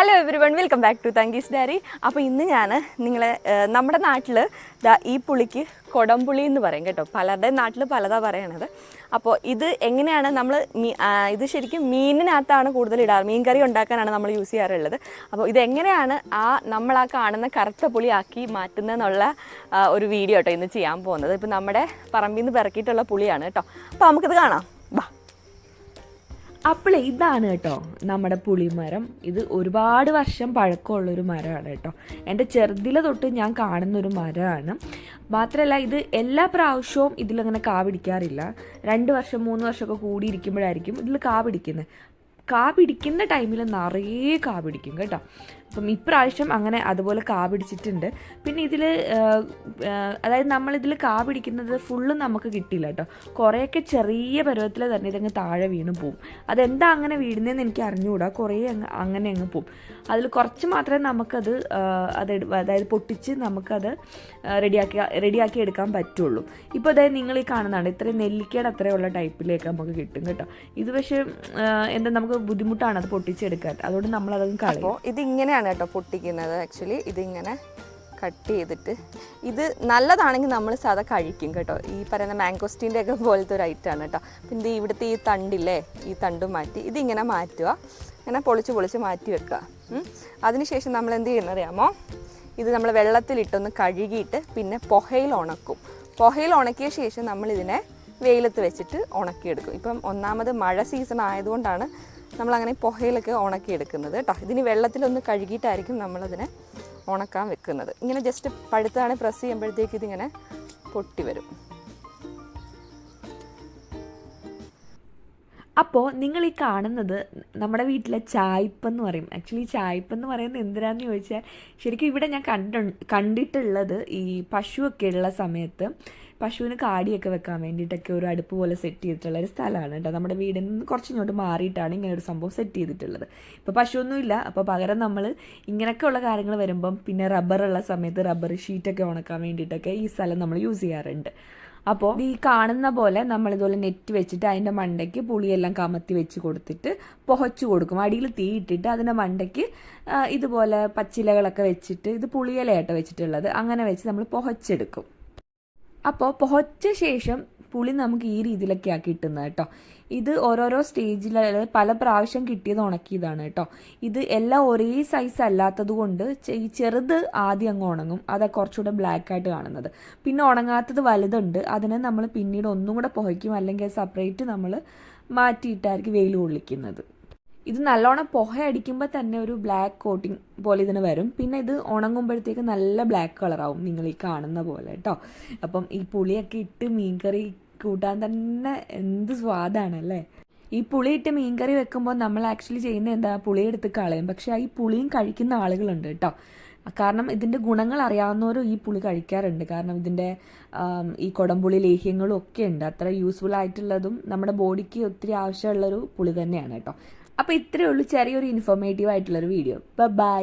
Hello everyone welcome back to Thanky's diary അപ്പോൾ ഇന്ന് ഞാൻ നിങ്ങളെ നമ്മുടെ നാട്ടിൽ ഈ പുളിക്ക് കൊടംപുളി എന്ന് പറയും കേട്ടോ. പലരുടെയും നാട്ടിൽ പലതാ പറയണത്. അപ്പോൾ ഇത് എങ്ങനെയാണ് നമ്മൾ ഇത് ശരിക്കും മീനിനകത്താണ് കൂടുതൽ ഇടാറ്. മീൻ കറി ഉണ്ടാക്കാനാണ് നമ്മൾ യൂസ് ചെയ്യാറുള്ളത്. അപ്പോൾ ഇതെങ്ങനെയാണ് ആ നമ്മൾ ആ കാണുന്ന കറുത്ത പുളി ആക്കി മാറ്റുന്നതെന്നുള്ള ഒരു വീഡിയോ കേട്ടോ ഇന്ന് ചെയ്യാൻ പോകുന്നത്. ഇപ്പോൾ നമ്മുടെ പറമ്പിൽ നിന്ന് പിറക്കിയിട്ടുള്ള പുളിയാണ് കേട്ടോ. അപ്പോൾ നമുക്കിത് കാണാം. അപ്പോൾ ഇതാണ് കേട്ടോ നമ്മുടെ പുളിമരം. ഇത് ഒരുപാട് വർഷം പഴക്കമുള്ളൊരു മരമാണ് കേട്ടോ. എന്റെ ചെറുതിലെ തൊട്ട് ഞാൻ കാണുന്നൊരു മരമാണ്. മാത്രമല്ല ഇത് എല്ലാ പ്രാവശ്യവും ഇതിലങ്ങനെ കാ പിടിക്കാറില്ല. രണ്ട് വർഷം മൂന്ന് വർഷമൊക്കെ കൂടിയിരിക്കുമ്പോഴായിരിക്കും ഇതിൽ കാ പിടിക്കുന്നത്. കാ പിടിക്കുന്ന ടൈമിൽ നിറയെ കാ പിടിക്കും കേട്ടോ. അപ്പം ഇപ്രാവശ്യം അങ്ങനെ അതുപോലെ കാ പിടിച്ചിട്ടുണ്ട്. പിന്നെ ഇതിൽ അതായത് നമ്മളിതിൽ കാ പിടിക്കുന്നത് ഫുള്ള് നമുക്ക് കിട്ടിയില്ല കേട്ടോ. കുറേയൊക്കെ ചെറിയ പരുവത്തിൽ തന്നെ ഇതങ്ങ് താഴെ വീണ് പോവും. അതെന്താ അങ്ങനെ വീഴുന്നതെന്ന് എനിക്ക് അറിഞ്ഞുകൂടാ കുറേ അങ്ങ് അങ്ങനെ അങ്ങ് പോവും. അതിൽ കുറച്ച് മാത്രമേ നമുക്കത് അത് അതായത് പൊട്ടിച്ച് നമുക്കത് റെഡിയാക്കി റെഡിയാക്കി എടുക്കാൻ പറ്റുള്ളൂ. ഇപ്പോൾ അതായത് നിങ്ങൾ ഈ കാണുന്നതാണ്. ഇത്രയും നെല്ലിക്കയുടെ അത്രയുള്ള ടൈപ്പിലേക്ക് നമുക്ക് കിട്ടും കേട്ടോ. ഇത് പക്ഷേ എന്താ നമുക്ക് ബുദ്ധിമുട്ടാണ് അത് പൊട്ടിച്ചെടുക്കാൻ. അതുകൊണ്ട് നമ്മളതങ്ങ് കളയും. അപ്പോൾ ഇതിങ്ങനെയാണ് കേട്ടോ പൊട്ടിക്കുന്നത്. ആക്ച്വലി ഇതിങ്ങനെ കട്ട് ചെയ്തിട്ട്. ഇത് നല്ലതാണെങ്കിൽ നമ്മൾ സാധാ കഴിക്കും കേട്ടോ. ഈ പറയുന്ന മാംഗോസ്റ്റീന്റെ ഒക്കെ പോലത്തെ ഒരു ഐറ്റമാണ് കേട്ടോ. പിന്നെ ഇത് ഇവിടുത്തെ ഈ തണ്ടില്ലേ ഈ തണ്ട് മാറ്റി ഇതിങ്ങനെ മാറ്റുക. ഇങ്ങനെ പൊളിച്ച് പൊളിച്ച് മാറ്റി വെക്കുക. അതിനുശേഷം നമ്മൾ എന്ത് ചെയ്യുന്നത് അറിയാമോ? ഇത് നമ്മൾ വെള്ളത്തിലിട്ടൊന്ന് കഴുകിയിട്ട് പിന്നെ പുഹയിൽ ഉണക്കും. പുഹയിൽ ഉണക്കിയ ശേഷം നമ്മളിതിനെ വെയിലത്ത് വെച്ചിട്ട് ഉണക്കിയെടുക്കും. ഇപ്പം ഒന്നാമത് മഴ സീസൺ ആയതുകൊണ്ടാണ് നമ്മളങ്ങനെ പുഹയിലൊക്കെ ഉണക്കി എടുക്കുന്നത് കേട്ടോ. ഇതിന് വെള്ളത്തിലൊന്ന് കഴുകിയിട്ടായിരിക്കും നമ്മളതിനെ ഉണക്കാൻ വെക്കുന്നത്. ഇങ്ങനെ ജസ്റ്റ് പഴുത്താണ് പ്രസ് ചെയ്യുമ്പോഴത്തേക്ക് ഇതിങ്ങനെ പൊട്ടി വരും. അപ്പോൾ നിങ്ങൾ ഈ കാണുന്നത് നമ്മുടെ വീട്ടിലെ ചായ്പെന്ന് പറയും. ആക്ച്വലി ചായ്പെന്ന് പറയുന്നത് എന്തിനാന്ന് ചോദിച്ചാൽ ശരിക്കും ഇവിടെ ഞാൻ കണ്ടു കണ്ടിട്ടുള്ളത് ഈ പശുവൊക്കെ ഉള്ള സമയത്ത് പശുവിന് കാടിയൊക്കെ വെക്കാൻ വേണ്ടിയിട്ടൊക്കെ ഒരു അടുപ്പ് പോലെ സെറ്റ് ചെയ്തിട്ടുള്ള ഒരു സ്ഥലമാണ് കേട്ടോ. നമ്മുടെ വീടിൽ നിന്ന് കുറച്ചിങ്ങോട്ട് മാറിയിട്ടാണ് ഇങ്ങനെ ഒരു സംഭവം സെറ്റ് ചെയ്തിട്ടുള്ളത്. ഇപ്പോൾ പശുവൊന്നുമില്ല. അപ്പോൾ പകരം നമ്മൾ ഇങ്ങനെയൊക്കെയുള്ള കാര്യങ്ങൾ വരുമ്പം പിന്നെ റബ്ബറുള്ള സമയത്ത് റബ്ബർ ഷീറ്റൊക്കെ ഉണക്കാൻ വേണ്ടിയിട്ടൊക്കെ ഈ സ്ഥലം നമ്മൾ യൂസ് ചെയ്യാറുണ്ട്. അപ്പോൾ ഈ കാണുന്ന പോലെ നമ്മൾ ഇതുപോലെ നെറ്റ് വെച്ചിട്ട് അതിന്റെ മണ്ടയ്ക്ക് പുളിയെല്ലാം കമത്തി വെച്ച് കൊടുത്തിട്ട് പുഹച്ചു കൊടുക്കും. അടിയിൽ തീയിട്ടിട്ട് അതിന്റെ മണ്ടയ്ക്ക് ഇതുപോലെ പച്ചിലകളൊക്കെ വെച്ചിട്ട് ഇത് പുളിയിലയാട്ടോ വെച്ചിട്ടുള്ളത്. അങ്ങനെ വെച്ച് നമ്മൾ പുഹച്ചെടുക്കും. അപ്പോൾ പുഹച്ച ശേഷം പുളി നമുക്ക് ഈ രീതിയിലൊക്കെ ആക്കി കിട്ടുന്നത് കേട്ടോ. ഇത് ഓരോരോ സ്റ്റേജിൽ പല പ്രാവശ്യം കിട്ടിയത് ഉണക്കിയതാണ് കേട്ടോ. ഇത് എല്ലാം ഒരേ സൈസ് അല്ലാത്തത് കൊണ്ട് ഈ ചെറുത് ആദ്യം അങ്ങ് ഉണങ്ങും. അതാ കുറച്ചുകൂടെ ബ്ലാക്ക് ആയിട്ട് കാണുന്നത്. പിന്നെ ഉണങ്ങാത്തത് വലുതുണ്ട്. അതിനെ നമ്മൾ പിന്നീട് ഒന്നും കൂടെ പുകയ്ക്കും. അല്ലെങ്കിൽ സെപ്പറേറ്റ് നമ്മൾ മാറ്റിയിട്ടായിരിക്കും വെയിൽ കൊള്ളിക്കുന്നത്. ഇത് നല്ലോണം പുഹ അടിക്കുമ്പോൾ തന്നെ ഒരു ബ്ലാക്ക് കോട്ടിങ് പോലെ ഇതിന് വരും. പിന്നെ ഇത് ഉണങ്ങുമ്പോഴത്തേക്ക് നല്ല ബ്ലാക്ക് കളറാവും നിങ്ങൾ ഈ കാണുന്ന പോലെ കേട്ടോ അപ്പം ഈ പുളിയൊക്കെ ഇട്ട് മീൻകറി കൂട്ടാൻ തന്നെ എന്ത് സ്വാദാണ് അല്ലേ? ഈ പുളി ഇട്ട് മീൻകറി വെക്കുമ്പോൾ നമ്മൾ ആക്ച്വലി ചെയ്യുന്ന എന്താ? പുളി എടുത്ത് കളയും. പക്ഷേ ഈ പുളിയും കഴിക്കുന്ന ആളുകളുണ്ട് കേട്ടോ കാരണം ഇതിന്റെ ഗുണങ്ങൾ അറിയാവുന്നവരും ഈ പുളി കഴിക്കാറുണ്ട്. കാരണം ഇതിന്റെ ഈ കൊടംപുളി ലേഹ്യങ്ങളും ഒക്കെ ഉണ്ട്. അത്ര യൂസ്ഫുൾ ആയിട്ടുള്ളതും നമ്മുടെ ബോഡിക്ക് ഒത്തിരി ആവശ്യമുള്ളൊരു പുളി തന്നെയാണ് കേട്ടോ അപ്പോൾ ഇത്രയേ ഉള്ളൂ ചെറിയൊരു ഇൻഫോർമേറ്റീവ് ആയിട്ടുള്ളൊരു വീഡിയോ ബൈ